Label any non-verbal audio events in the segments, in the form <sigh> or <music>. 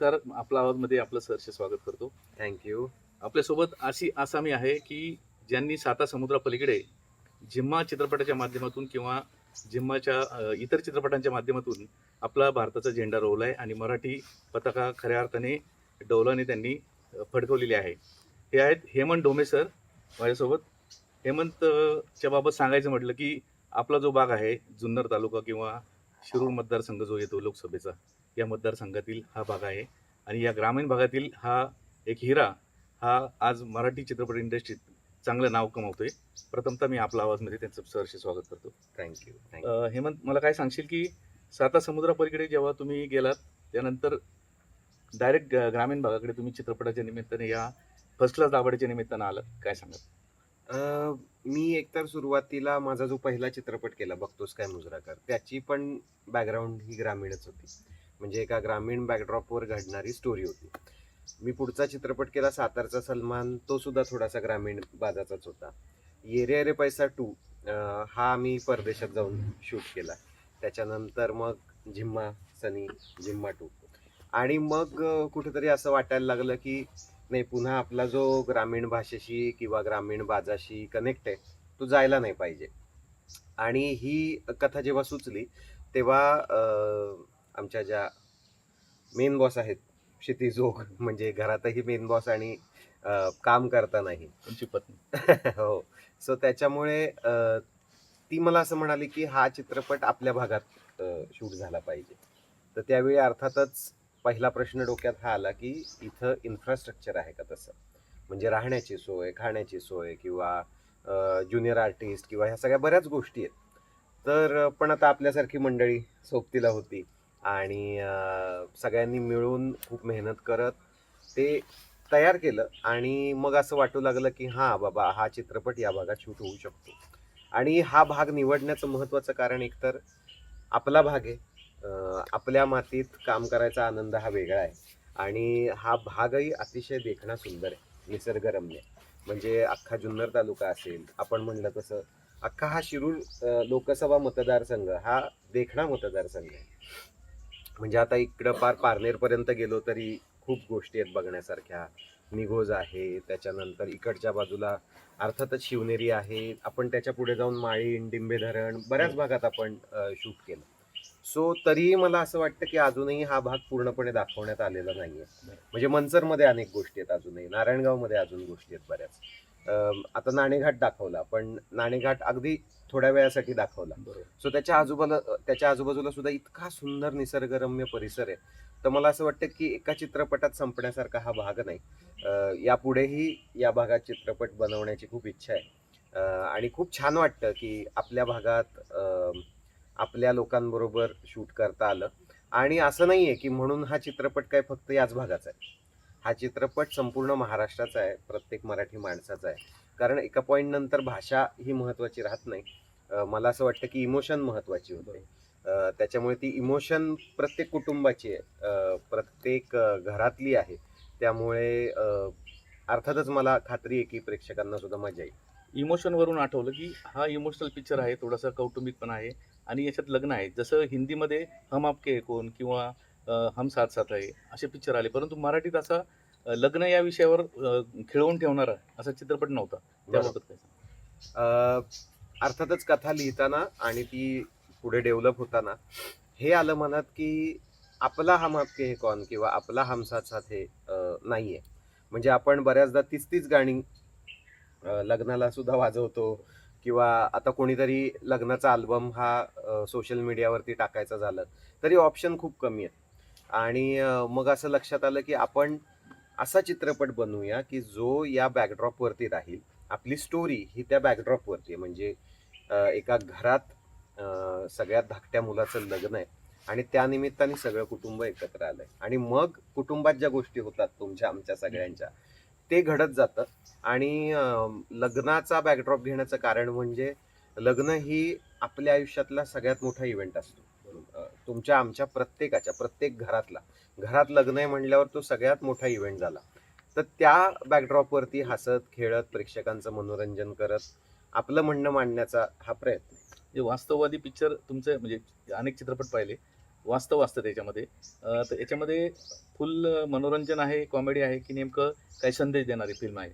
नमस्कार. आपला आवाजमध्ये आपलं सहर्ष स्वागत करतो. थँक्यू आपल्यासोबत अशी आसामी आहे की ज्यांनी साता समुद्रापलीकडे जिम्मा चित्रपटाच्या माध्यमातून किंवा जिम्माच्या इतर चित्रपटांच्या माध्यमातून आपला भारताचा झेंडा रोवलाय आणि मराठी पताका खऱ्या अर्थाने डौलाने त्यांनी फडकवलेली आहे. हे आहेत हेमंत ढोमे सर माझ्यासोबत. हेमंत अ, च्या बाबत सांगायचं म्हटलं की आपला जो भाग आहे जुन्नर तालुका किंवा शिरूर मतदारसंघ जो येतो लोकसभेचा या मतदारसंघातील हा भाग आहे. आणि या ग्रामीण भागातील हा एक हिरा हा आज मराठी चित्रपट इंडस्ट्रीत चांगलं नाव कमवतोय. प्रथमतः मी आपला आवाजमध्ये त्यांचं सहर्ष स्वागत करतो. थँक्यू हेमंत मला काय सांगशील की साता समुद्रापलीकडे जेव्हा तुम्ही गेलात त्यानंतर डायरेक्ट ग्रामीण भागाकडे तुम्ही चित्रपटाच्या निमित्ताने या फर्स्ट क्लास दाबाडीच्या निमित्तानं आलात. काय सांगा मी एकतर सुरुवातीला माझा जो पहिला चित्रपट केला बघतोस काय मुजराकर त्याची पण बॅकग्राऊंड ही ग्रामीणच होती. म्हणजे एका ग्रामीण बॅकड्रॉपवर घडणारी स्टोरी होती. मी पुढचा चित्रपट केला सातारचा सलमान तो सुद्धा थोडासा ग्रामीण बाजाचाच होता. येरे अरे पैसा टू हा आम्ही परदेशात जाऊन शूट केला. त्याच्यानंतर मग झिम्मा सनी झिम्मा टू. आणि मग कुठेतरी असं वाटायला लागलं की नाही पुन्हा आपला जो ग्रामीण भाषेशी किंवा ग्रामीण बाजाशी कनेक्ट आहे तो जायला नाही पाहिजे. आणि ही कथा जेव्हा सुचली तेव्हा आमच्या ज्या मेन बॉस आहेत क्षिती जोग <laughs> म्हणजे घरातही मेन बॉस आणि काम करतानाही. तुमची पत्नी. <laughs> हो. सो त्याच्यामुळे ती मला असं म्हणाली की हा चित्रपट आपल्या भागात शूट झाला पाहिजे. तर त्यावेळी अर्थातच पहिला प्रश्न डोक्यात हा आला की इथं इन्फ्रास्ट्रक्चर आहे का तसं? म्हणजे राहण्याची सोय खाण्याची सोय किंवा ज्युनियर आर्टिस्ट किंवा ह्या सगळ्या बऱ्याच गोष्टी आहेत. तर पण आता आपल्यासारखी मंडळी सोबतीला होती. आणि सगळ्यांनी मिळून खूप मेहनत करत ते तयार केलं. आणि मग असं वाटू लागलं की हां बाबा हा चित्रपट या भागात शूट होऊ शकतो. आणि हा भाग निवडण्याचं महत्त्वाचं कारण एकतर आपला भाग आहे. आपल्या मातीत काम करायचा आनंद हा वेगळा आहे. आणि हा भागही अतिशय देखणा सुंदर आहे निसर्गरम्य. म्हणजे अख्खा जुन्नर तालुका असेल आपण म्हणलं तसं अख्खा हा शिरूर लोकसभा मतदारसंघ हा देखणा मतदारसंघ आहे. म्हणजे आता इकडं पार पारनेरपर्यंत गेलो तरी खूप गोष्टी आहेत बघण्यासारख्या. निघोज आहे त्याच्यानंतर इकडच्या बाजूला अर्थातच शिवनेरी आहे. आपण त्याच्या पुढे जाऊन माळी इंडिंबे धरण बऱ्याच भागात आपण शूट केलं. सो तरीही मला असं वाटतं की अजूनही हा भाग पूर्णपणे दाखवण्यात आलेला नाहीये. म्हणजे मनसरमध्ये अनेक गोष्टी आहेत अजूनही. नारायणगावमध्ये अजून गोष्टी आहेत बऱ्याच. आता नाणेघाट दाखवला पण नाणेघाट अगदी थोड्या वेळासाठी दाखवला. बरोबर. सो त्याच्या आजूबाजूला त्याच्या आजूबाजूला सुद्धा इतका सुंदर निसर्गरम्य परिसर आहे. तर मला असं वाटतं की एका चित्रपटात संपण्यासारखा हा भाग नाही. यापुढेही या भागात चित्रपट बनवण्याची खूप इच्छा आहे. आणि खूप छान वाटतं की आपल्या भागात आपल्या लोकांबरोबर शूट करता आलं. आणि असं नाही आहे की म्हणून हा चित्रपट काय फक्त याच भागाचा आहे. हा चित्रपट संपूर्ण महाराष्ट्राचा आहे. प्रत्येक मराठी माणसाचा आहे. कारण एका पॉईंट नंतर भाषा ही महत्त्वाची राहत नाही. मला असं वाटतं की इमोशन महत्त्वाची होते. त्याच्यामुळे ती इमोशन प्रत्येक कुटुंबाची आहे. प्रत्येक घरातली आहे. त्यामुळे अर्थातच मला खात्री आहे की प्रेक्षकांना सुद्धा मजा येईल. इमोशन वरून आठवलं की हा इमोशनल पिक्चर आहे थोडासा कौटुंबिक पण आहे. आणि याच्यात लग्न आहे. जसं हिंदीमध्ये हम आपके कोण किंवा हम साथ साथ आहे असे पिक्चर आले. परंतु मराठीत असा लग्न या विषयावर खिळवून ठेवणारा असा चित्रपट नव्हता. त्याबाबत काय अर्थातच कथा लिहिताना आणि ती पुढे डेव्हलप होताना हे आलं मनात की आपला हम आपके हे कॉन किंवा आपला हम साथ साथ हे नाहीये. म्हणजे आपण बऱ्याचदा तीच तीच गाणी लग्नाला सुद्धा वाजवतो किंवा आता कोणीतरी लग्नाचा अल्बम हा सोशल मीडियावरती टाकायचा झालं तरी ऑप्शन खूप कमी आहेत. आणि मग असं लक्षात आलं की आपण असा चित्रपट बनवूया की जो या बॅकड्रॉपवरती राहील. आपली स्टोरी ही त्या बॅकड्रॉपवरती आहे. म्हणजे एका घरात सगळ्यात धाकट्या मुलाचं लग्न आहे आणि त्यानिमित्ताने सगळं कुटुंब एकत्र आलंय. आणि मग कुटुंबात ज्या गोष्टी होतात तुमच्या आमच्या सगळ्यांच्या ते घडत जातं. आणि लग्नाचा बॅकड्रॉप घेण्याचं कारण म्हणजे लग्न ही आपल्या आयुष्यातला सगळ्यात मोठा इव्हेंट असतो. तुमच्या आमच्या प्रत्येकाच्या प्रत्येक घरातला. घरात लग्न आहे म्हणल्यावर तो सगळ्यात मोठा इव्हेंट झाला. तर त्या बॅकड्रॉपवरती हसत खेळत प्रेक्षकांचं मनोरंजन करत आपलं म्हणणं मांडण्याचा हा प्रयत्न म्हणजे जे वास्तववादी पिक्चर तुमचे म्हणजे अनेक चित्रपट पाहिले वास्तव असतं त्याच्यामध्ये. तर याच्यामध्ये फुल मनोरंजन आहे कॉमेडी आहे की नेमकं काही संदेश देणारी फिल्म आहे?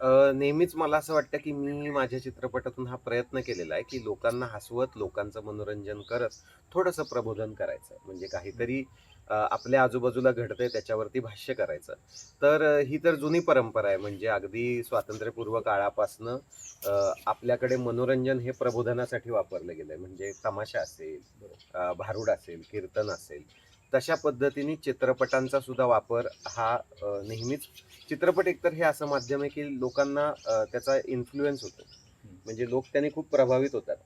नेहमीच मला असं वाटतं की मी माझ्या चित्रपटातून हा प्रयत्न केलेला आहे की लोकांना हसवत लोकांचं मनोरंजन करत थोडंसं प्रबोधन करायचं. म्हणजे काहीतरी आपल्या आजूबाजूला घडतंय त्याच्यावरती भाष्य करायचं. तर ही तर जुनी परंपरा आहे. म्हणजे अगदी स्वातंत्र्यपूर्व काळापासनं आपल्याकडे मनोरंजन हे प्रबोधनासाठी वापरलं गेलं आहे म्हणजे तमाशा असेल भारूड भारुड असेल कीर्तन असेल तशा पद्धतीने चित्रपटांचा सुद्धा वापर हा नेहमीच. चित्रपट एकतर हे असं माध्यम आहे की लोकांना त्याचा इन्फ्लुएन्स होतो. म्हणजे लोक त्यांनी खूप प्रभावित होतात.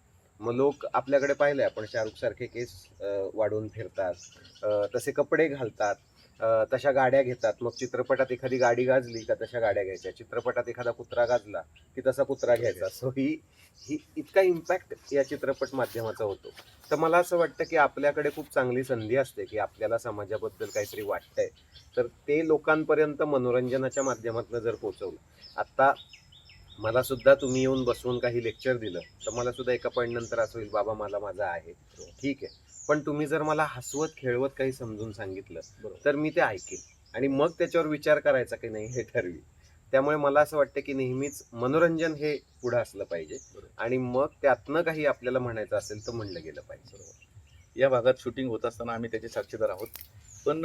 मग लोक आपल्याकडे पाहिले आपण शाहरुख सारखे केस वाढवून फिरतात. तसे कपडे घालतात. तशा गाड्या घेतात. मग चित्रपटात एखादी गाडी गाजली का तशा गाड्या घ्यायच्या. चित्रपटात एखादा कुत्रा गाजला की तसा कुत्रा घ्यायचा. सो ही ही इतका इम्पॅक्ट या चित्रपट माध्यमाचा होतो. तर मला असं वाटतं की आपल्याकडे खूप चांगली संधी असते की आपल्याला समाजाबद्दल काहीतरी वाटतंय. तर ते लोकांपर्यंत मनोरंजनाच्या माध्यमातून जर पोहोचवलं. आता मला सुद्धा तुम्ही येऊन बसवून काही लेक्चर दिलं तर मला सुद्धा एका पॉईंट नंतर असं होईल बाबा मला माझा आहे ठीक आहे. पण तुम्ही जर मला हसवत खेळवत काही समजून सांगितलं तर मी ते ऐकेन. आणि मग त्याच्यावर विचार करायचा की नाही हे ठरवी. त्यामुळे मला असं वाटतं की नेहमीच मनोरंजन हे पुढं असलं पाहिजे. आणि मग त्यातनं काही आपल्याला म्हणायचं असेल तर म्हणलं गेलं पाहिजे. या भागात शूटिंग होत असताना आम्ही त्याचे साक्षीदार आहोत. पण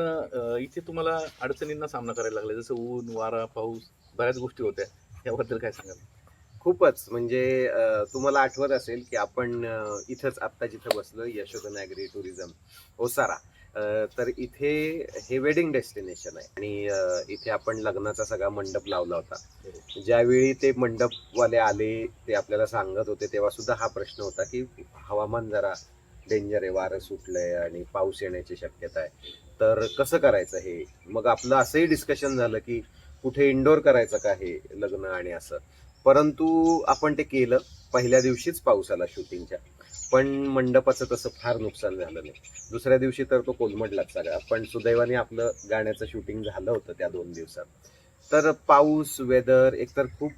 इथे तुम्हाला अडचणींना सामना करायला लागला. जसं ऊन वारा पाऊस बऱ्याच गोष्टी होत्या. याबद्दल काय सांगाल? खूपच. म्हणजे तुम्हाला आठवत असेल की आपण इथंच आत्ता जिथं बसलो यशोधन ॲग्री टुरिझम ओसारा. तर इथे हे वेडिंग डेस्टिनेशन आहे. आणि इथे आपण लग्नाचा सगळा मंडप लावला होता. ज्यावेळी ते मंडपवाले आले ते आपल्याला सांगत होते तेव्हा सुद्धा हा प्रश्न होता की हवामान जरा डेंजर आहे वारं सुटलंय आणि पाऊस येण्याची शक्यता आहे. तर कसं करायचं हे? मग आपलं असंही डिस्कशन झालं की कुठे इंडोर करायचं का हे लग्न आणि असं. परंतु आपण ते केलं. पहिल्या दिवशीच पाऊस आला शूटिंगच्या पण मंडपाचं तसं फार नुकसान झालं नाही. दुसऱ्या दिवशी तर तो कोलमडलाच सगळा. पण सुदैवाने आपलं गाण्याचं शूटिंग झालं होतं त्या दोन दिवसात. तर पाऊस वेदर एकतर खूप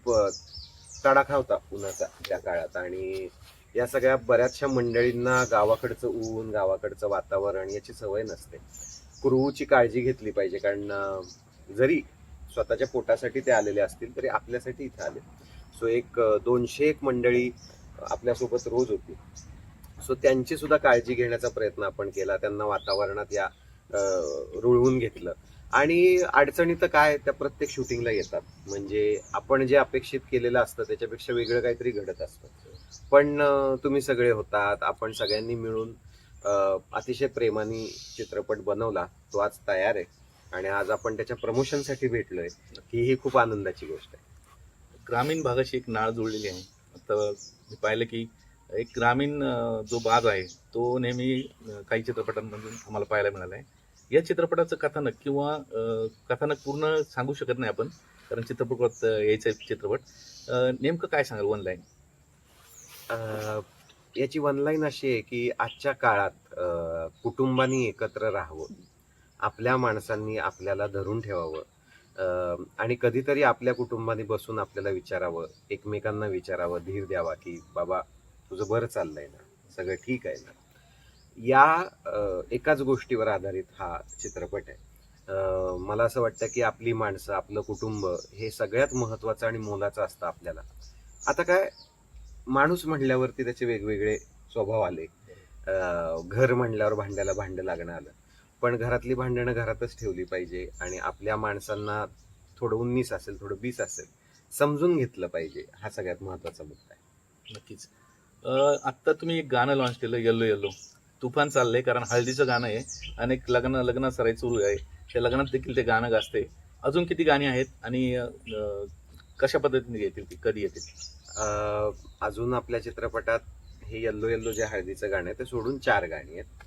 तडाखा होता उन्हाचा त्या काळात. आणि या सगळ्या बऱ्याचशा मंडळींना गावाकडचं ऊन गावाकडचं वातावरण याची सवय नसते. क्रूची काळजी घेतली पाहिजे. कारण जरी स्वतःच्या पोटासाठी ते आलेले असतील तरी आपल्यासाठी इथे आले. सो एक दोनशे एक मंडळी आपल्यासोबत रोज होती. सो त्यांची सुद्धा काळजी घेण्याचा प्रयत्न आपण केला. त्यांना वातावरणात या रुळवून घेतलं. आणि अडचणी तर काय त्या प्रत्येक शूटिंगला येतात. म्हणजे आपण जे अपेक्षित केलेलं असतं त्याच्यापेक्षा वेगळं काहीतरी घडत असतं. पण तुम्ही सगळे होतात. आपण सगळ्यांनी मिळून अतिशय प्रेमाने चित्रपट बनवला. तो आज तयार आहे. आणि आज आपण त्याच्या प्रमोशनसाठी भेटलोय ही ही खूप आनंदाची गोष्ट आहे. ग्रामीण भागाशी एक नाळ जुळलेली आहे. आता मी पाहिलं की एक ग्रामीण जो भाग आहे तो नेहमी काही चित्रपटांमधून आम्हाला पाहायला मिळाला आहे. या चित्रपटाचं कथानक किंवा कथानक पूर्ण सांगू शकत नाही आपण कारण चित्रपट यायचं चित्रपट. नेमकं काय सांगाल वन लाईन याची वनलाईन अशी आहे की आजच्या काळात कुटुंबानी एकत्र राहावं. आपल्या माणसांनी आपल्याला धरून ठेवावं. आणि कधीतरी आपल्या कुटुंबाने बसून आपल्याला विचारावं एकमेकांना विचारावं धीर द्यावा की बाबा तुझं बरं चाललंय ना? सगळं ठीक आहे ना? या एकाच गोष्टीवर आधारित हा चित्रपट आहे. मला असं वाटतं की आपली माणसं आपलं कुटुंब हे सगळ्यात महत्त्वाचं आणि मोलाचं असतं आपल्याला. आता काय माणूस म्हणल्यावरती त्याचे वेगवेगळे स्वभाव आले. घर म्हणल्यावर भांड्याला भांडं लागणं आलं. पण घरातली भांडणं घरातच ठेवली पाहिजे आणि आपल्या माणसांना थोडं उन्नीस असेल थोडं बीस असेल समजून घेतलं पाहिजे. हा सगळ्यात महत्त्वाचा मुद्दा आहे. नक्कीच. आत्ता तुम्ही एक गाणं लॉन्च केलं येल्लो येल्लो तुफान चाललंय कारण हळदीचं गाणं आहे आणि एक लग्न लग्न सराई सुरू आहे. त्या लग्नात देखील ते गाणं गाजते अजून किती गाणी आहेत आणि कशा पद्धतीने येतील ती कधी येतील? अजून आपल्या चित्रपटात हे येल्लो येल्लो जे हळदीचं गाणं आहे ते सोडून चार गाणी आहेत.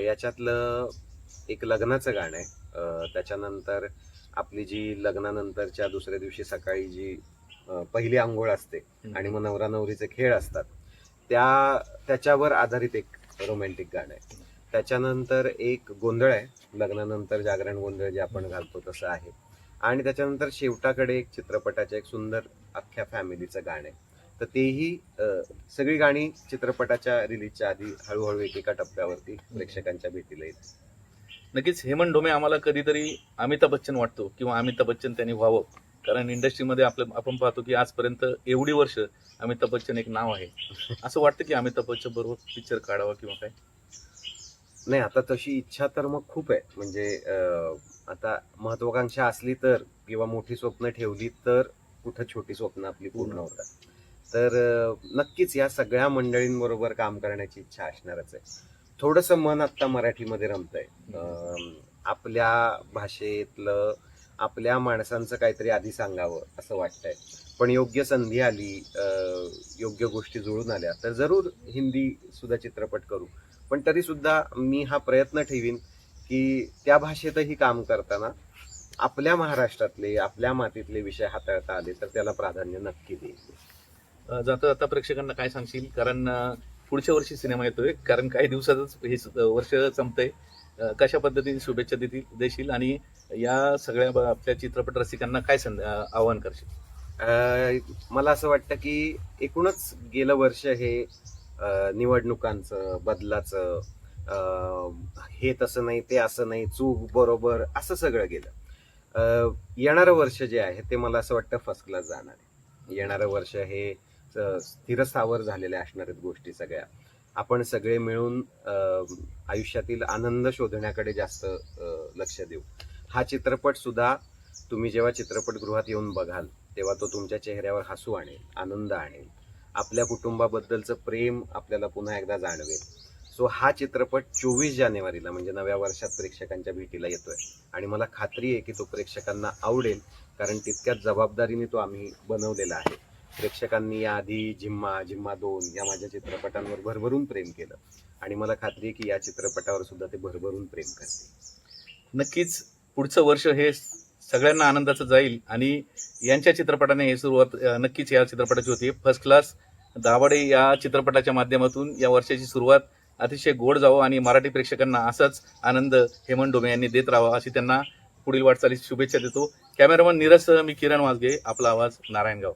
याच्यातलं एक लग्नाचं गाणं आहे. त्याच्यानंतर आपली जी लग्नानंतरच्या दुसऱ्या दिवशी सकाळी जी पहिली आंघोळ असते आणि मग नवरा नवरीचे खेळ असतात त्या त्याच्यावर आधारित एक रोमॅन्टिक गाणं आहे. त्याच्यानंतर एक गोंधळ आहे. लग्नानंतर जागरण गोंधळ जे आपण घालतो तसं आहे. आणि त्याच्यानंतर शेवटाकडे एक चित्रपटाचं एक सुंदर अख्ख्या फॅमिलीचं गाणं आहे. तर तेही सगळी गाणी चित्रपटाच्या रिलीजच्या आधी हळूहळू एकेका टप्प्यावरती प्रेक्षकांच्या भेटीला येतील नक्कीच हेमंत डोमे आम्हाला कधीतरी अमिताभ बच्चन वाटतो किंवा अमिताभ बच्चन त्यांनी व्हावं. कारण इंडस्ट्रीमध्ये आपलं आपण पाहतो की आजपर्यंत एवढी वर्ष अमिताभ बच्चन एक नाव आहे. असं वाटतं की अमिताभ बच्चन बरोबर पिक्चर काढावा किंवा काय? नाही आता तशी इच्छा तर मग खूप आहे. म्हणजे आता महत्वाकांक्षा असली तर किंवा मोठी स्वप्न ठेवली तर कुठं छोटी स्वप्न आपली पूर्ण होतात. तर नक्कीच या सगळ्या मंडळींबरोबर काम करण्याची इच्छा असणारच आहे. थोडस मन आत्ता मराठीमध्ये रमतंय. आपल्या भाषेतलं आपल्या माणसांचं काहीतरी आधी सांगावं असं वाटतंय. पण योग्य संधी आली योग्य गोष्टी जुळून आल्या तर जरूर हिंदी सुद्धा चित्रपट करू. पण तरी सुद्धा मी हा प्रयत्न ठेवीन की त्या भाषेतही काम करताना आपल्या महाराष्ट्रातले आपल्या मातीतले विषय हाताळता आले तर त्याला प्राधान्य नक्की देईल जाता जाता प्रेक्षकांना काय सांगशील? कारण पुढच्या वर्षी सिनेमा येतोय. कारण काही दिवसातच हे स- वर्ष संपतंय. कशा पद्धतीने शुभेच्छा देतील देशील? आणि या सगळ्या ब- आपल्या चित्रपट रसिकांना काय संद आवाहन करशील? मला असं वाटतं की एकूणच गेलं वर्ष हे निवडणुकांचं बदलाचं हे तसं नाही ते असं नाही चूक बरोबर असं सगळं गेलं. येणारं वर्ष जे आहे ते मला असं वाटतं फर्स्ट क्लास जाणार आहे. येणारं वर्ष हे स्थिरस्थावर झालेल्या असणार आहेत गोष्टी सगळ्या. आपण सगळे मिळून आयुष्यातील आनंद शोधण्याकडे जास्त लक्ष देऊ. हा चित्रपट सुद्धा तुम्ही जेव्हा चित्रपटगृहात येऊन बघाल तेव्हा तो तुमच्या चेहऱ्यावर हसू आणेल आनंद आणेल. आपल्या कुटुंबाबद्दलचं प्रेम आपल्याला पुन्हा एकदा जाणवेल. सो हा चित्रपट चोवीस जानेवारीला म्हणजे नव्या वर्षात प्रेक्षकांच्या भेटीला येतोय. आणि मला खात्री आहे की तो प्रेक्षकांना आवडेल कारण तितक्याच जबाबदारीने तो आम्ही बनवलेला आहे. प्रेक्षकांनी याआधी झिम्मा झिम्मा दोन या माझ्या चित्रपटांवर भरभरून प्रेम केलं. आणि मला खात्री आहे की या चित्रपटावर सुद्धा ते भरभरून प्रेम करते नक्कीच पुढचं वर्ष हे सगळ्यांना आनंदाचं जाईल आणि यांच्या चित्रपटाने हे सुरुवात नक्कीच या चित्रपटाची होती. फर्स्ट क्लास दाभाडे या चित्रपटाच्या माध्यमातून या वर्षाची सुरुवात अतिशय गोड जावं आणि मराठी प्रेक्षकांना असाच आनंद हेमंत डोमे यांनी देत राहावा अशी त्यांना पुढील वाटचालीस शुभेच्छा देतो. कॅमेरामन नीरज मी किरण वाजगे आपला आवाज नारायणगाव.